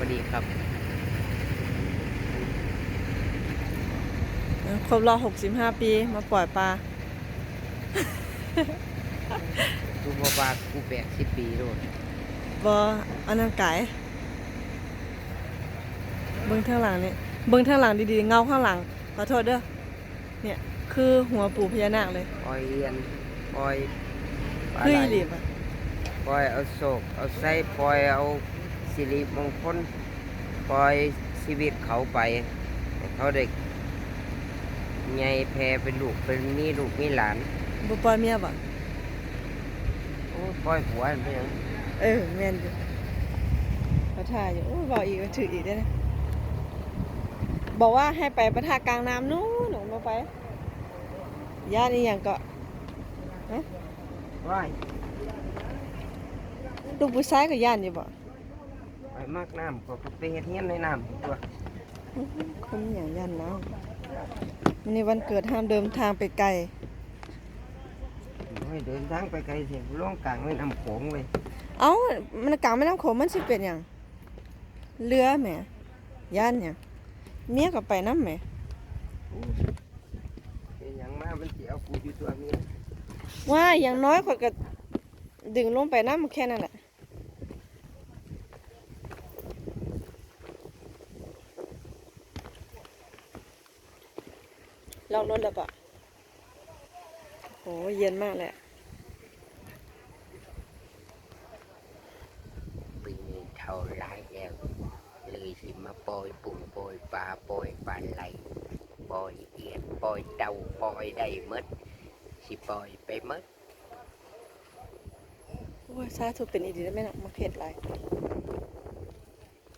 บดีครับ ครบรอบ65 ปีมาปล่อยปลาดูบว่ากูแปดสิบปีโลดบออันนั้นไก่เบิ้งข้างหลังนี่เบิ้งข้างหลังดีๆ เงาข้างหลังขอโทษเด้อเนี่ยคือหัวปู่พญานาคเลยปล่อยเรียนปล่อยปลาคือไหลอีหลีบอะปล่อยเอาโศกเอาไส้ปล่อยเอา สิริมงคลปล่อยชีวิตเขาไปให้เขาได้ไงแพรเป็นลูกเป็นมีลูกมีหลานบ่ปล่อยเมียบ่โอ้ปล่อยผัวมันไปหยังเออแม่นอยู่เขาท่าอยู่โอ้ยบอกอีกก็ถืออีกได้อนะบอกว่าให้ไปประทากลางน้ำนู้นหนูมาไปย่านนี้ยังก็ว้ายลูกผู้ชายก็ย่านอยู่บ่ ไปมากน้ำก็ไปเฮ็ดเฮียนในน้ำตัวคนอย่างย่านน้ำในวันเกิดห้ามเดินทางไปไกลโอ้ยเดินทางไปไกลเสียล่องกลางแม่น้ำโขงเลยเอ้ามันกลางแม่น้ำโขงมันสิเป็นหยังเรือแหมย่านหยังเมียก็ไปน้ำแหมเป็นหยังมามันสิเอากูอยู่ตัวเมียว่าอย่างน้อยข่อยก็ดึงลงไปน้ำแค่นั้นแหละ ลองรถแล้วปะโหเย็นมากเลยอะปีนี้เท่าไรแล้วเลยสิมาปล่อยปุ่งปล่อยปลาปล่อยปลาไหลปล่อยเอียดปล่อยเต่าปล่อยได้หมดสิปล่อยไปหมดโอ้ยซาทุเป็นอีดีได้ไหมนะมาเฮ็ดไร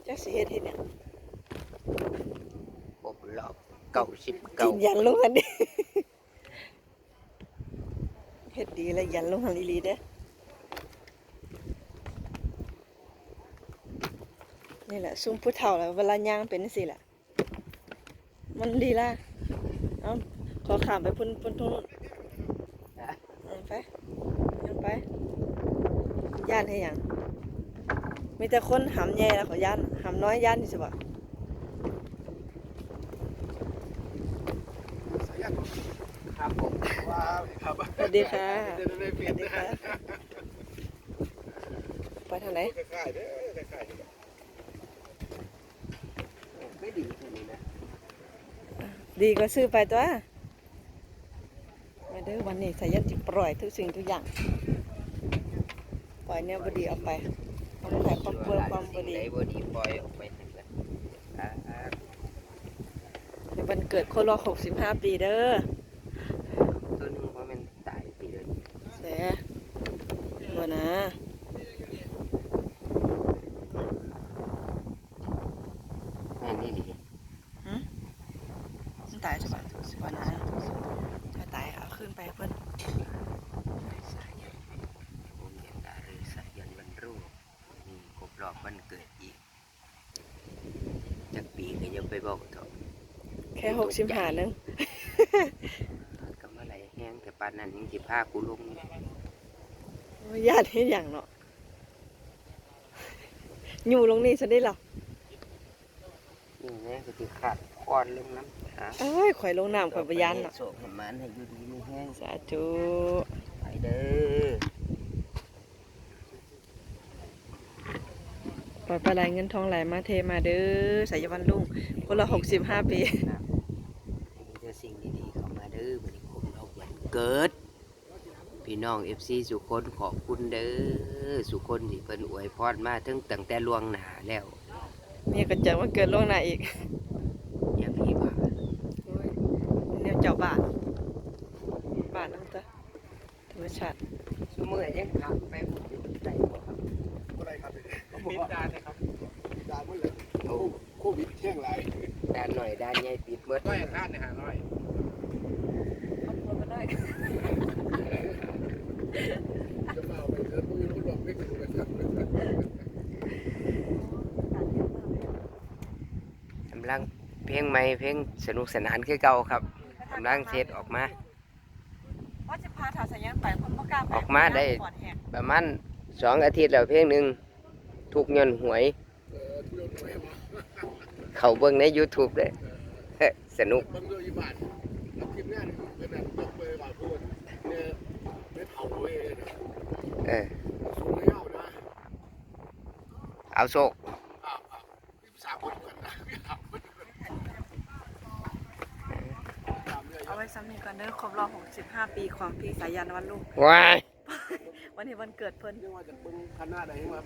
จักสิเฮ็ดเฮ็ดหยังครบรอบ เก้าสิบกิเก้านยันลงกันดิเฮ็ดดีแล้วยันลงหันอีหลีเด้อนี่แหละซุ่มผู้เฒ่าแล้วเวลาย่างเป็นจังซี่แหละมันดีละเอาขอขามไปพุ่นพุ่นตรงนู้นเอาไปยังไปย่านให้หยังมีแต่คนหำแย่แล้วเขาย่านหำน้อยย่านนี่สิบ่ครับผม ว้าวครับ ส วัสดีค่ะเดี๋ยวได้เปสลี่ยวันสดีนะค่ะไปทางไหนคล้ายๆเด้อคล้ายๆเด้อไม่ดีเท่านี้นะดีก็ซื้อไปตัวมาเด้อวันนี้สายันจิปล่อยทุกสิ่งทุกอย่าง ปล่อยเนี่ยบดีเอาไปเอาไปขายความเปลือความบดีไหนบดีปล่อยออกไปนั่นแหละอ่าในวันเกิดคนรอ65ปีเด้อ ตัวหนึงว่ามันตายไปเลย แสบ่นะ แม่นี่ดี มันตายใช่ปะบ่นะถ้าตายเอาขึ้นไปให้เพิ่นสายันผมเรียนดาฤสายันวันรุ่งนี่ครบรอบวันเกิดอีกจากปีก็ยังไปบอกเถอะแค่65นึงกำอะไรแห้งแต่ปานนั้นยังสิพากูลงญาติเฮ็ดหยังเนาะอยู่ลงนี่ซะได้หรอนี่แม่ก็สิขาด ก้อนลงน้ำหาเอ้ยข่อยลงน้ำข่อยบ่ยันเนาะโศกให้มันให้อยู่ดีมีแห้งสาธุไปเด้อปล่อยปลาไหลเงินทองไหลมาเทมาเด้อสายวันลุงคนละหกสิบห้าปีมีแต่สิ่งดีๆเข้ามาเด้อวันนี้ครบรอบวันเกิด พี่น้อง FC สุคนขอบคุณเด้อสุคนที่เพิ่นอวยพรมาถึงตั้งแต่ล่วงหน้าแล้วนี่ก็จะมาเกิดล่วงหน้าอีก อย่าพี่ว่าโอ้ยเนี่ยเจ้าบ้านบ้านน้ำตาธรรมชาติซุมื้อยังขับไปบ่อยู่ได้บ่ครับอะไรครับเขาบอกว่าดานนะครับดานหมดเลยโอ้โควิดแห้งหลายด้านหน่อยด้านใหญ่ปิดหมดร้อยอังคารเนี่ยหาร้อยจะมาเอาไปเถอะพวกนี้คนบอกไม่ถูกกันครับกำลัง เพลงใหม่เพลงสนุกสนานคือเก่าครับกำลังเทศออกมา ว่าจะพาถาสายันไปคนบ่กล้าไปออกมาได้ปอดแหกประมาณสองอาทิตย์แล้วเพลงหนึ่งถูกเงินหวยเออทุเรศไม่มาเขาเบิ่งใน YouTube เลยเฮ้ยสนุกบางเรื่องยี่บาทแล้วทีมงานเป็นแบบยกไปบาทพูดเนี่ยไม่เผาเลยนะเออ สูงไม่เอานะเอาโชค อ้าวอ้าวนี่สามคนกันนะสามคนกันสามเนี่ยเอาไว้ซ้ำนี้ก่อนเด้อครบรอบ 65 ปีของพี่สายันวันลูกว้ายวันนี้วันเกิดเพิ่นเรียกว่าจะปึ้งคณะไหนมา